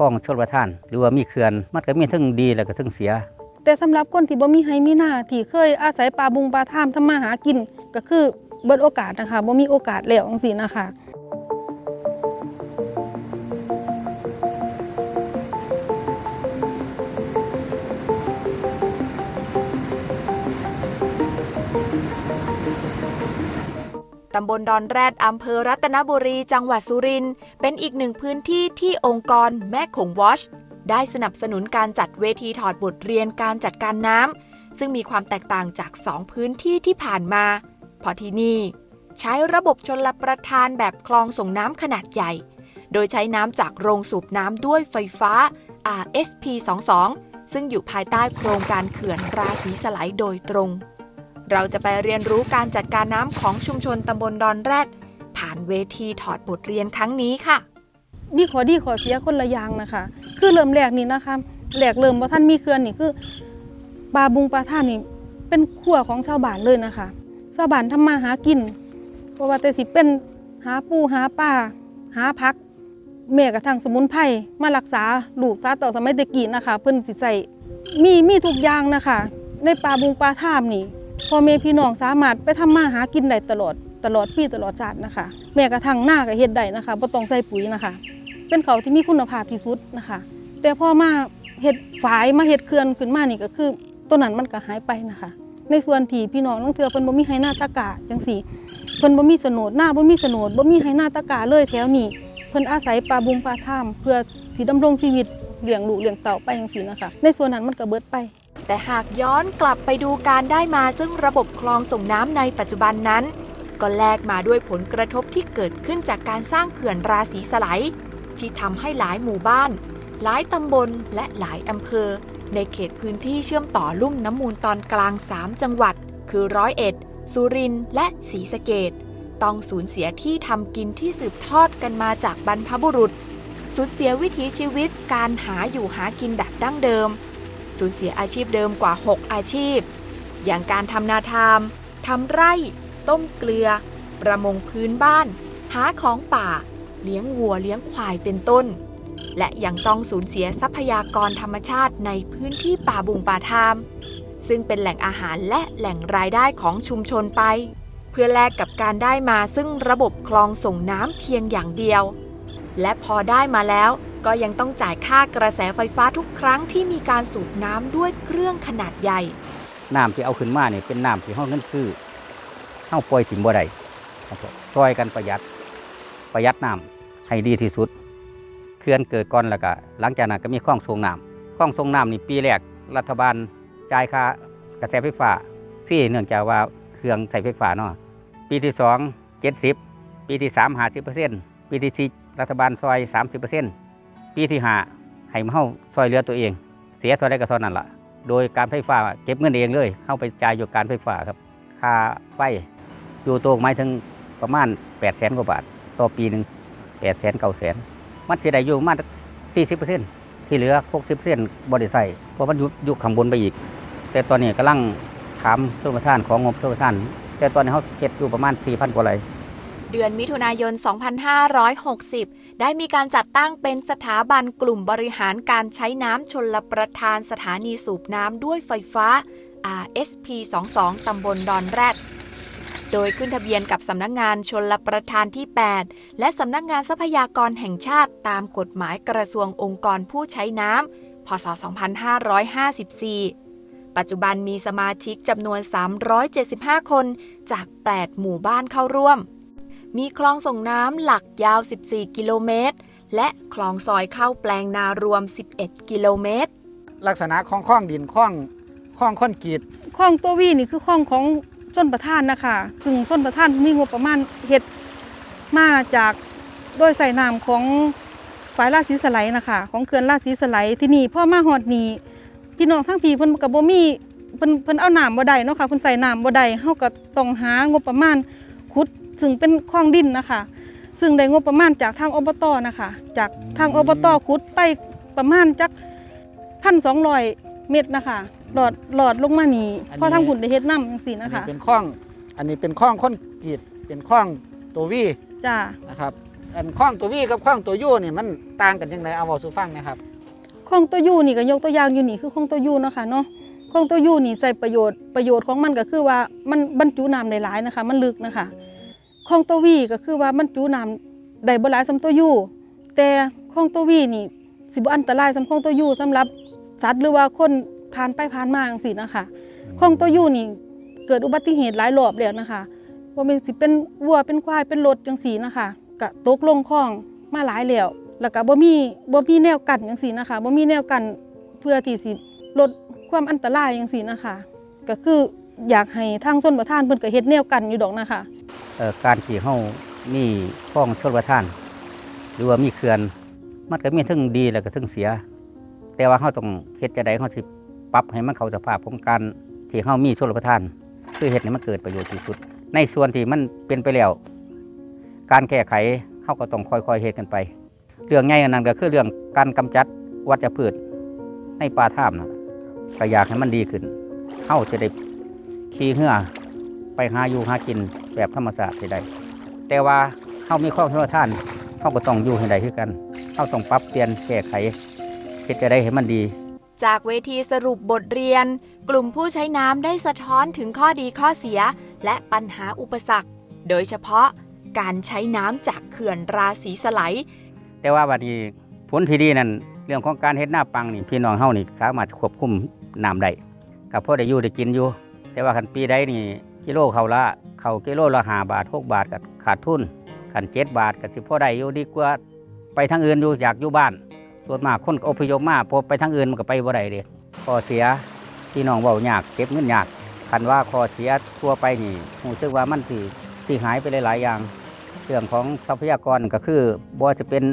คลองชลประทาน หรือว่ามีเขื่อน มันก็มีทั้งดีแล้วก็ทั้งเสีย แต่สำหรับคนที่บ่มีไฮมีหน้าที่เคยอาศัยปลาบุงปลาท่ามทำมาหากิน ก็คือเบิดโอกาสนะคะบ่มีโอกาสแล้วจังซี่นะคะำบลดอนแรดอำเภอรัตนบุรี จังหวัดสุรินทร์เป็นอีกหนึ่งพื้นที่ที่องค์กรแม่คงวอชได้สนับสนุนการจัดเวทีถอดบทเรียนการจัดการน้ำซึ่งมีความแตกต่างจาก 2 พื้นที่ที่ผ่านมาเพราะที่นี่ ใช้ระบบชนลประทานแบบคลองส่งน้ำขนาดใหญ่ โดยใช้น้ำจากโรงสูบน้ำด้วยไฟฟ้า RSP 22ซึ่งอยู่ภายใต้โครงการเขื่อนราศีสไลด์โดยตรง เราจะไปเรียนรู้การจัดการน้ำของชุมชนตำบลดอนแรด ผ่านเวทีถอดบทเรียนครั้งนี้ค่ะมีขอดีขอเสียคนละอย่างนะคะ คือเริ่มแรกนี่นะคะแรกเริ่มว่าท่านมีเขื่อนนี่คือปลาบุงปลาท่ามนี่เป็นขั้วของชาวบ้านเลยนะคะชาวบ้านทำมาหากินเพราะว่าแต่สิเป็นหาปูหาปลาหาพักแม่กระทั่งสมุนไพรมารักษาลูกสาต่อสมัยตะกี้นะคะ เพิ่นสิใส่มีมีทุกอย่างนะคะ ในปลาบุงปลาท่ามนี่ พ่อแม่พี่น้องสามารถไปทำมาหากินได้ตลอดตลอดปีตลอดชาตินะคะ แม่กระทั่งหน้าก็เฮ็ดได้นะคะบ่ต้องใส่ปุ๋ยนะคะ เป็นเขาที่มีคุณภาพที่สุดนะคะ แต่พ่อมาเห็ดฝายมาเห็ดเขื่อนขึ้นมานี่ก็คือต้นนั้นมันก็หายไปนะคะ ในส่วนที่พี่น้องลังเทือเพิ่นบ่มีไฮหน้าตะกาจังสี่เพิ่นบ่มีโฉนดหน้าบ่มีโฉนดบ่มีไฮหน้าตะกาเลยแถวนี้เพิ่นอาศัยปลาบุงปลาท่ามเพื่อสิดำรงชีวิตเลี้ยงลูกเลี้ยงเต่าไปจังซี่นะคะ ในส่วนนั้นมันก็เบิดไป แต่หากย้อนกลับไปดูการได้มาซึ่งระบบคลองส่งน้ำในปัจจุบันนั้น ก็แลกมาด้วยผลกระทบที่เกิดขึ้นจากการสร้างเขื่อนราศีสไลด์ที่ทำให้หลายหมู่บ้าน หลายตำบลและหลายอำเภอ ในเขตพื้นที่เชื่อมต่อลุ่มน้ำมูลตอนกลาง 3 จังหวัด คือร้อยเอ็ดสุรินทร์และศรีสะเกดต้องสูญเสียที่ทำกินที่สืบทอดกันมาจากบรรพบุรุษ สูญเสียวิถีชีวิตการหาอยู่หากินแบบดั้งเดิม สูญเสียอาชีพเดิมกว่า 6 อาชีพ อย่างการทำนาทามทำไร่ ต้มเกลือ ประมงพื้นบ้าน หาของป่า เลี้ยงวัวเลี้ยงควายเป็นต้น และยังต้องสูญเสียทรัพยากรธรรมชาติในพื้นที่ป่าบุงป่าทาม ซึ่งเป็นแหล่งอาหารและแหล่งรายได้ของชุมชนไป เพื่อแลกกับการได้มาซึ่งระบบคลองส่งน้ำเพียงอย่างเดียว และพอได้มาแล้ว ก็ยังต้องจ่ายค่ากระแสไฟฟ้าทุกครั้งที่มีการสูบน้ำด้วยเครื่องขนาดใหญ่ น้ำที่เอาขึ้นมาเนี่ยเป็นน้ำที่ห้องเงินซื้อเฮาปล่อยถิ่มบ่ได้ครับผมซอยกันประหยัดประหยัดน้ำให้ดีที่สุดเขื่อนเกิดก่อนแล้วก็หลังจากนั้นก็มีคลองส่งน้ำคลองส่งน้ำนี่ปีแรกรัฐบาลจ่ายค่ากระแสไฟฟ้าฟรีเนื่องจากว่าเครื่องใช้ไฟฟ้าเนาะปีที่สองเจ็ดสิบปีที่สามห้าสิบเปอร์เซ็นต์ปีที่สี่รัฐบาลซอยสามสิบเปอร์เซ็นต์ ปีที่ห้าให้มาเฮาซอยเหลือตัวเอง เสียเท่าไรก็เท่านั้นล่ะโดยการไฟฟ้าเก็บเงินเองเลย เข้าไปจ่ายอยู่การไฟฟ้าครับ ค่าไฟอยู่ตรงไม้ถึงประมาณ8 0 0แสนกว่าบาท ต่อปีหนึ่ง8 0 0แสนเก้าแสนมันเสียได้อยู่ประมาณ40เปอร์เซ็นต์ที่เหลือ60เปอร์เซ็นต์บริใส่เพราะมันอยู่อยู่ข้างบนไปอีก แต่ตอนนี้กำลังถามช่วยประทานของงบช่วยประทาน แต่ตอนนี้เขาเก็บอยู่ประมาณ4,000กว่าไร่ เดือนมิถุนายน 2560 ได้มีการจัดตั้งเป็นสถาบันกลุ่มบริหารการใช้น้ำชนลประทานสถานีสูบน้ำด้วยไฟฟ้า RSP 22ตำบลดอนแรด โดยขึ้นทะเบียนกับสำนักงงานชนลประทานที่ 8 และสำนักงานทรัพยากรแห่งชาติตามกฎหมายกระทรวงองค์กรผู้ใช้น้ำ พศ 2554ปัจจุบันมีสมาชิกจำนวน 375 คนจาก 8 หมู่บ้านเข้าร่วม มีคลองส่งน้ำหลักยาว 14 กิโลเมตร และคลองซอยเข้าแปลงนารวม 11 กิโลเมตร ลักษณะของคลองดินคลองคลองคอนกรีตคลองตัววีนี่คือคลองของชนประทานนะคะซึ่งชนประทานมีงบประมาณเฮ็ดมาจากโดยใส่น้ำของฝ่ายราชสีสไลด์นะคะ ของเขื่อนราชสีสไลด์ที่นี่พ่อมาฮอดนี้พี่น้องทั้งพี่เพิ่นก็บ่มีเพิ่นเพิ่นเอาน้ำบ่ได้เนาะค่ะเพิ่นใส่น้ำบ่ได้เฮาก็ต้องหางบประมาณขุด ซึ่งเป็นคลองดินนะคะ ซึ่งได้งบประมาณจากทางอบตนะคะ จากทางอบตขุดไปประมาณจัก1,200เมตรนะคะ หลอดหลอดลงมานี่พอทางหุ่นได้เฮ็ดน้ำจังซี่อันนะคะนี้เป็นคลอง อันนี้เป็นคลองคอนกรีตเป็นคลองตัววีจ้านะครับ อันคล้องตัววีกับคล้องตัวยูนี่มันต่างกันยังไงเอาเว้าสู่ฟังหนะครับของตัวยูนี่ก็ยกตัวอย่างอยู่นี่คือของตัวยูเนาะค่ะเนาะของตัวยูนี่ใส่ประโยชน์ประโยชน์ของมันก็คือว่ามันบรรจุน้ำได้หลายนะคะ มันลึกนะคะ ของตัววีก็คือว่าบรรจุน้ำได้บ่หลายสำตัวยูแต่ของตัววีนี่สิบ่อันตรายสำของตัวยูสำหรับสัตว์หรือว่าคนผ่านไปผ่านมาจังซี่นะคะของตัวยูนี่เกิดอุบัติเหตุหลายรอบแล้วนะคะว่าเป็นสิเป็นวัวเป็นควายเป็นรถจังซี่นะคะก็ตกลงคลองมาหลายแล้วแล้วก็บ่มีบ่มีแนวกันจังซี่นะคะบ่มีแนวกันเพื่อที่สิลดความอันตรายจังซี่นะคะ ก็คืออยากให้ทางชนประทานเพิ่นก็เฮ็ดแนวกันอยู่ดอกนะคะ การที่เฮามีคลองชลประทาน หรือว่ามีเขื่อน มันก็มีทั้งดีแล้วก็ทั้งเสีย แต่ว่าเฮาต้องเฮ็ดจะใดเฮาสิปรับให้มันเข้าสภาพของการที่เฮามีชลประทาน คือเฮ็ดให้มันเกิดประโยชน์ที่สุด ในส่วนที่มันเป็นไปแล้ว การแก้ไขเฮาก็ต้องค่อยๆเฮ็ดกันไป เรื่องใหญ่อันนั้นก็คือเรื่องการกำจัดวัชพืชในป่าถ้ำนะก็อยากให้มันดีขึ้นเฮาจะได้ขี่เหือไปหาอยู่หากิน แบบธรรมชาติได้แต่ว่าเฮามีข้อชลประทานเฮาก็ต้องอยู่ให้ได้คือกันเฮาต้องปรับเปลี่ยนแก้ไขเฮ็ดจะได้ให้มันดี จากเวทีสรุปบทเรียน กลุ่มผู้ใช้น้ำได้สะท้อนถึงข้อดีข้อเสีย และปัญหาอุปสรรค โดยเฉพาะการใช้น้ำจากเขื่อนราศีสไลด์แต่ว่าวันนี้ผลที่ดีนั่นเรื่องของการเฮ็ดหน้าปังนี่พี่น้องเฮานี่สามารถควบคุมน้ำได้กับพ่อได้อยู่ได้กินอยู่ แต่ว่าคันปีใดนี่ กิโลเขาละเขากิโลละห้าบาทหกบาทก็ขาดทุนคันเจ็ดบาทก็สิพ่อได้อยู่ดีกว่าไปทางอื่นอยู่อยากอยู่บ้าน ส่วนมากคนอพยพมาพอไปทางอื่นมันก็ไปบ่ได้เด้ข้อเสียพี่น้องเว้ายากเก็บเงินยากคันว่าข้อเสียทั่วไปนี่รู้สึกว่ามันสิสิหายไปหลาย ๆ อย่าง เรื่องของทรัพยากรก็คือบ่จะเป็น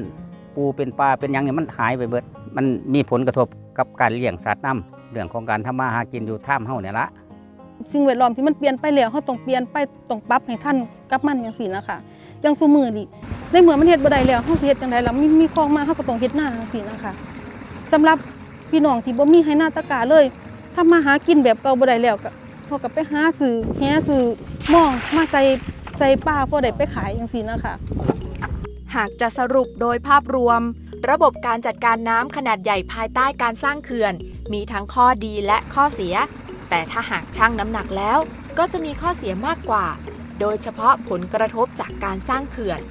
ปูเป็นปลาเป็นยังเนี่ยมันหายไปเบิด มันมีผลกระทบกับการเลี้ยงสัตว์น้ำเรื่องของการทำมาหากินอยู่ท่ามเฮาเนี่ยละ สิ่งแวดล้อมที่มันเปลี่ยนไปแล้วเฮาต้องเปลี่ยนไปต้องปรับให้ทันกับมันจังซี่นะคะจังซุมื้อนี่ในเมื่อมันเฮ็ดบ่ได้แล้วเฮาสิเฮ็ดจังไดล่ะมีมีคลองมาเฮาก็ต้องเฮ็ดนาจังซี่นะคะสำหรับพี่น้องที่บ่มีให้หน้าตะกร้าเลยทำมาหากินแบบเก่าบ่ได้แล้วก็เฮาก็ไปหาซื้อแหซื้อหม่องมาใส่ใส่ปลาพอได้ไปขายจังซี่นะคะหากจะสรุปโดยภาพรวม ระบบการจัดการน้ำขนาดใหญ่ภายใต้การสร้างเขื่อน มีทั้งข้อดีและข้อเสีย แต่ถ้าหากชั่งน้ำหนักแล้วก็จะมีข้อเสียมากกว่า โดยเฉพาะผลกระทบจากการสร้างเขื่อน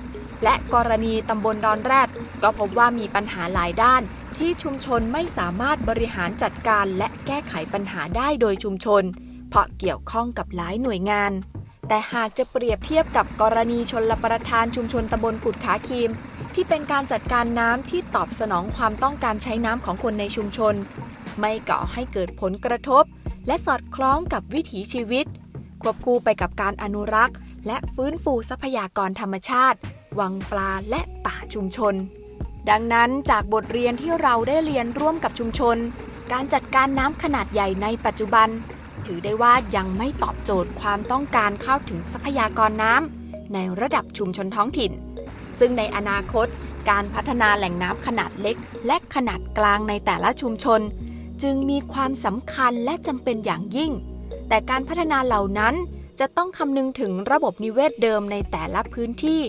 และกรณีตำบลดอนแรดก็พบว่ามีปัญหาหลายด้านที่ชุมชนไม่สามารถบริหารจัดการและแก้ไขปัญหาได้โดยชุมชน เพราะเกี่ยวข้องกับหลายหน่วยงาน แต่หากจะเปรียบเทียบกับกรณีชนลประทานชุมชนตำบลกุดขาคีม ที่เป็นการจัดการน้ำที่ตอบสนองความต้องการใช้น้ำของคนในชุมชน ไม่ก่อให้เกิดผลกระทบ และสอดคล้องกับวิถีชีวิต ควบคู่ไปกับการอนุรักษ์ และฟื้นฟูทรัพยากรธรรมชาติ วังปลาและป่าชุมชน ดังนั้นจากบทเรียนที่เราได้เรียนร่วมกับชุมชน การจัดการน้ำขนาดใหญ่ในปัจจุบัน ถือได้ว่ายังไม่ตอบโจทย์ความต้องการเข้าถึงทรัพยากรน้ำในระดับชุมชนท้องถิ่น ซึ่งในอนาคตการพัฒนาแหล่งน้ำขนาดเล็ก และขนาดกลางในแต่ละชุมชน จึงมีความสำคัญและจำเป็นอย่างยิ่ง แต่การพัฒนาเหล่านั้นจะต้องคำนึงถึงระบบนิเวศเดิมในแต่ละพื้นที่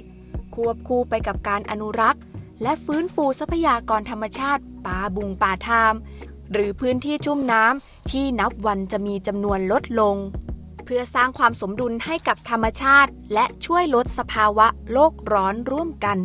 ควบคู่ไปกับการอนุรักษ์ และฟื้นฟูทรัพยากรธรรมชาติ ป่าบุงป่าทาม หรือพื้นที่ชุ่มน้ำที่นับวันจะมีจำนวนลดลง เพื่อสร้างความสมดุลให้กับธรรมชาติ และช่วยลดสภาวะโลกร้อนร่วมกัน